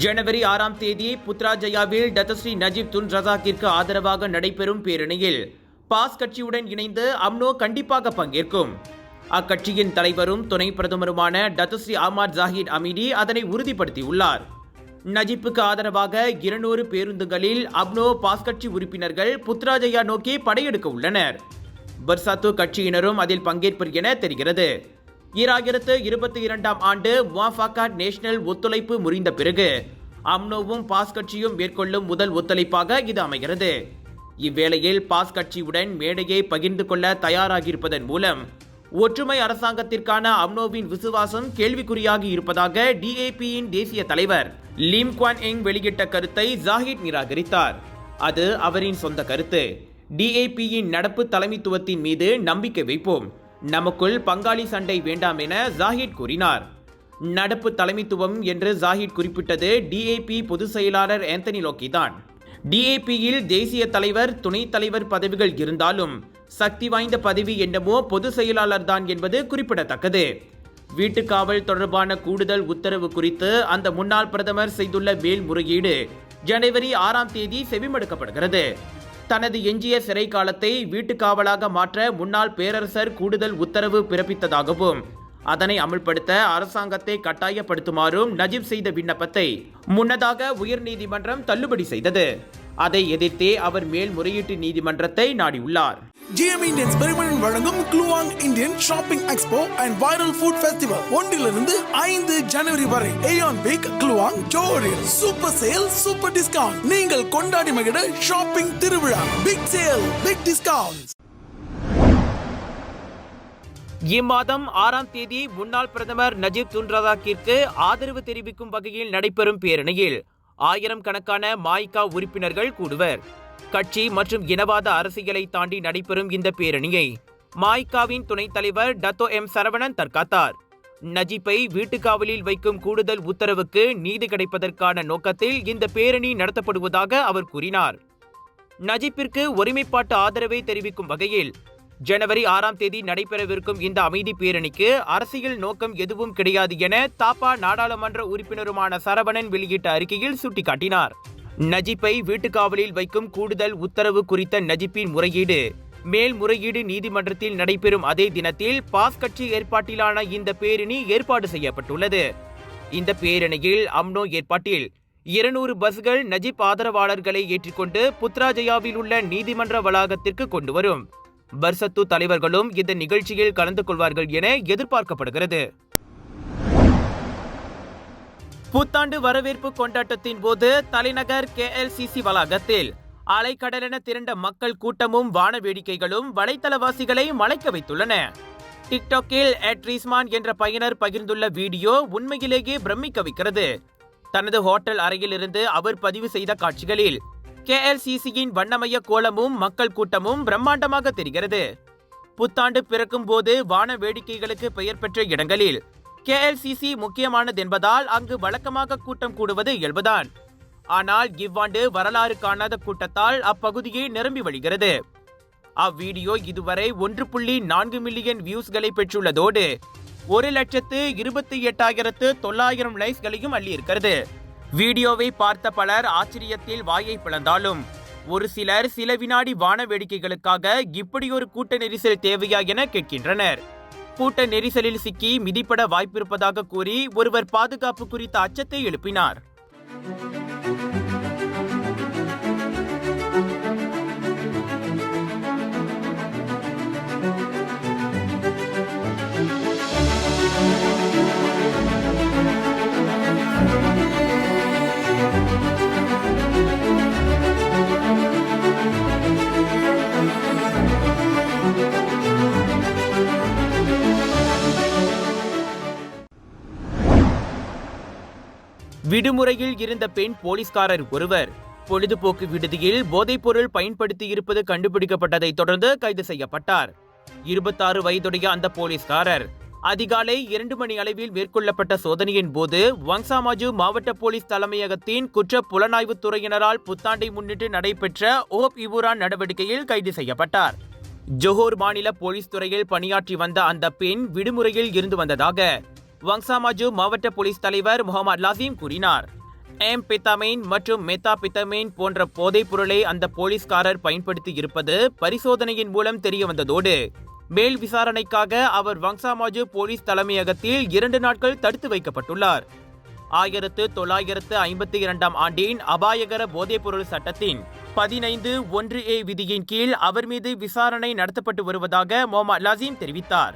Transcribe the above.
ஜனவரி ஆறாம் தேதி புத்ராஜயாவில் டத்தஸ்ரீ நஜீப் துன் ரசாக்கிற்கு ஆதரவாக நடைபெறும் பேரணியில் பாஸ் கட்சியுடன் இணைந்து அம்னோ கண்டிப்பாக பங்கேற்கும். அக்கட்சியின் தலைவரும் துணை பிரதமருமான டத்தஸ்ரீ ஆமார் ஜாஹித் அமீடி அதனை உறுதிப்படுத்தியுள்ளார். நஜீப்புக்கு ஆதரவாக இருநூறு பேருந்துகளில் அப்னோ பாஸ் கட்சி உறுப்பினர்கள் புத்ராஜயா நோக்கி படையெடுக்க உள்ளனர். பர்சாத்து கட்சியினரும் அதில் பங்கேற்பர் என தெரிகிறது. ஈராயிரத்து இருபத்தி இரண்டாம் ஆண்டு முவாஃபாக்கா நேஷனல் ஒத்துழைப்பு முறிந்த பிறகு அம்னோவும் பாஸ் கட்சியும் மேற்கொள்ளும் முதல் ஒத்துழைப்பாக இது அமைகிறது. இவ்வேளையில் பாஸ் கட்சியுடன் மேடையை பகிர்ந்து கொள்ள தயாராகியிருப்பதன் மூலம் ஒற்றுமை அரசாங்கத்திற்கான அம்னோவின் விசுவாசம் கேள்விக்குறியாகி இருப்பதாக டிஏபியின் தேசிய தலைவர் லிம் குவான் எங் வெளியிட்ட கருத்தை ஜாஹித் நிராகரித்தார். அது அவரின் சொந்த கருத்து. டிஏபியின் நடப்பு தலைமைத்துவத்தின் மீது நம்பிக்கை வைப்போம். நமக்குள் பங்காளி சண்டை வேண்டாம் என ஜாஹித் கூறினார். நடப்பு தலைமைத்துவம் என்று ஜாஹித் குறிப்பிட்டது டிஏபி பொதுச் செயலாளர் ஆந்தனி லோக்கி தான் டிஏபியில் தேசிய தலைவர் துணைத் தலைவர் பதவிகள் இருந்தாலும் சக்தி வாய்ந்த பதவி என்னமோ பொதுச் செயலாளர் தான் என்பது குறிப்பிடத்தக்கது. வீட்டுக்காவல் தொடர்பான கூடுதல் உத்தரவு குறித்து அந்த முன்னாள் பிரதமர் செய்துள்ள மேல்முறையீடு ஜனவரி ஆறாம் தேதி செவிமடுக்கப்படுகிறது. தனது எஞ்சிய சிறை காலத்தை வீட்டுக்காவலாக மாற்ற முன்னாள் பேரரசர் கூடுதல் உத்தரவு பிறப்பித்ததாகவும் அதனை அமல்படுத்த அரசாங்கத்தை கட்டாயப்படுத்துமாறும் நஜீப் செய்த விண்ணப்பத்தை முன்னதாக உயர்நீதிமன்றம் தள்ளுபடி செய்தது. அதை எதிர்த்தே அவர் மேல்முறையீட்டு நீதிமன்றத்தை நாடியுள்ளார். ஜிஎம் இந்தியன்ஸ் பெருமளன் வழங்கும் Kluang Indian shopping expo and viral food festival ஒன்றிலிருந்து ஐந்து ஜனவரி வரை. ஏயான் பிக் க்ளூவாங் ஜோரில் சூப்பர் சேல் சூப்பர் டிஸ்கவுண்ட் நீங்கள் கொண்டாடி மகிழ ஷாப்பிங் திருவிழா. பிக் சேல் பிக் டிஸ்கவுண்ட் இம்மாதம் ஆறாம் தேதி முன்னாள் பிரதமர் நஜீப் துன் ரசாக்கிற்கு ஆதரவு தெரிவிக்கும் வகையில் நடைபெறும் பேரணியில் ஆயிரம் கணக்கான மாய்கா உறுப்பினர்கள் கூடுவர். கட்சி மற்றும் இனவாத அரசியலை தாண்டி நடைபெறும் இந்த பேரணியை மாய்காவின் துணைத் தலைவர் டத்தோ எம் சரவணன் தற்காத்தார். நஜீப்பை வீட்டுக்காவலில் வைக்கும் கூடுதல் உத்தரவுக்கு நீதி கிடைப்பதற்கான நோக்கத்தில் இந்த பேரணி நடத்தப்படுவதாக அவர் கூறினார். நஜீப்பிற்கு ஒருமைப்பாட்டு ஆதரவை தெரிவிக்கும் வகையில் ஜனவரி ஆறாம் தேதி நடைபெறவிருக்கும் இந்த அமைதி பேரணிக்கு அரசியல் நோக்கம் எதுவும் கிடையாது என தாப்பா நாடாளுமன்ற உறுப்பினருமான சரவணன் வெளியிட்ட அறிக்கையில் சுட்டிக்காட்டினார். நஜிப்பை வீட்டுக்காவலில் வைக்கும் கூடுதல் உத்தரவு குறித்த நஜிப்பின் முறையீடு. மேல்முறையீடு நீதிமன்றத்தில் நடைபெறும் அதே தினத்தில் பாஸ் கட்சி ஏற்பாட்டிலான இந்த பேரணி ஏற்பாடு செய்யப்பட்டுள்ளது. இந்த பேரணியில் அம்னோ ஏற்பாட்டில் இருநூறு பஸ்கள் நஜிப் ஆதரவாளர்களை ஏற்றிக்கொண்டு புத்ராஜயாவில் உள்ள நீதிமன்ற வளாகத்திற்கு கொண்டு வரும். பர்சத்து தலைவர்களும் இந்த நிகழ்ச்சியில் கலந்து கொள்வார்கள் என எதிர்பார்க்கப்படுகிறது. புத்தாண்டு வரவேற்பு கொண்டாட்டத்தின் போது தலைநகர் கேஎல்சிசி வளாகத்தில் அலைக்கடலென திரண்ட மக்கள் கூட்டமும் வான வேடிக்கைகளும் வலைத்தளவாசிகளை மலைக்க வைத்துள்ளன. டிக்டாக்கில் எட் ரீஸ்மான் என்ற பயனர் பகிர்ந்துள்ள வீடியோ உண்மையிலேயே பிரமிக்க வைக்கிறது. தனது ஹோட்டல் அறையிலிருந்து அவர் பதிவு செய்த காட்சிகளில் கேஎல்சிசியின் வண்ணமய கோலமும் மக்கள் கூட்டமும் பிரம்மாண்டமாக தெரிகிறது. புத்தாண்டு பிறக்கும் போது வான வேடிக்கைகளுக்கு பெயர் பெற்ற இடங்களில் கேஎல்சிசி முக்கியமானது என்பதால் அங்கு வழக்கமாக கூட்டம் கூடுவது இயல்புதான். ஆனால் இவ்வாண்டு வரலாறு காணாத கூட்டத்தால் அப்பகுதியை நிரம்பி வழிகிறது. அவ்வீடியோ இதுவரை ஒன்று புள்ளி நான்கு மில்லியன் வியூஸ்களை பெற்றுள்ளதோடு ஒரு லட்சத்து இருபத்தி எட்டாயிரத்து தொள்ளாயிரம் லைக்ஸ்களையும் அள்ளியிருக்கிறது. வீடியோவை பார்த்த பலர் ஆச்சரியத்தில் வாயை பிளந்தாலும். ஒரு சிலர் சில வினாடி வான வேடிக்கைகளுக்காக இப்படியொரு கூட்ட நெரிசல் தேவையா என கேட்கின்றனர். கூட்ட நெரிசலில் சிக்கி மிதிப்பட வாய்ப்பிருப்பதாக கூறி ஒருவர் பாதுகாப்பு குறித்த அச்சத்தை எழுப்பினார். விடுமுறையில் இருந்த பெண் போலீஸ்காரர் ஒருவர் பொழுதுபோக்கு விடுதியில் போதைப்பொருள் பயன்படுத்தி இருப்பது கண்டுபிடிக்கப்பட்டதைத் தொடர்ந்து கைது செய்யப்பட்டார். இருபத்தாறு வயதுடைய அந்த போலீஸ்காரர் அதிகாலை இரண்டு மணி அளவில் மேற்கொள்ளப்பட்ட சோதனையின் போது வங்சாமாஜு மாவட்ட போலீஸ் தலைமையகத்தின் குற்ற புலனாய்வுத் துறையினரால் புத்தாண்டை முன்னிட்டு நடைபெற்ற ஓப் இபுரான் நடவடிக்கையில் கைது செய்யப்பட்டார். ஜொஹோர் மாநில போலீஸ் துறையில் பணியாற்றி வந்த அந்த பெண் விடுமுறையில் இருந்து வந்ததாக வங்சாமாஜு மாவட்ட போலீஸ் தலைவர் முகமது லாசிம் கூறினார். எம்பித்தமைன் மற்றும் மெத்தாபித்தமைன் போன்ற போதைப் பொருளை அந்த போலீஸ்காரர் பயன்படுத்தி இருப்பது பரிசோதனையின் மூலம் தெரிய வந்ததோடு மேல் விசாரணைக்காக அவர் வங்சாமாஜு போலீஸ் தலைமையகத்தில் இரண்டு நாட்கள் தடுத்து வைக்கப்பட்டுள்ளார். ஆயிரத்து தொள்ளாயிரத்து ஐம்பத்தி இரண்டாம் ஆண்டின் அபாயகர போதைப்பொருள் சட்டத்தின் பதினைந்து ஒன்று ஏ விதியின் கீழ் அவர் மீது விசாரணை நடத்தப்பட்டு வருவதாக மொஹமத் லசீம் தெரிவித்தார்.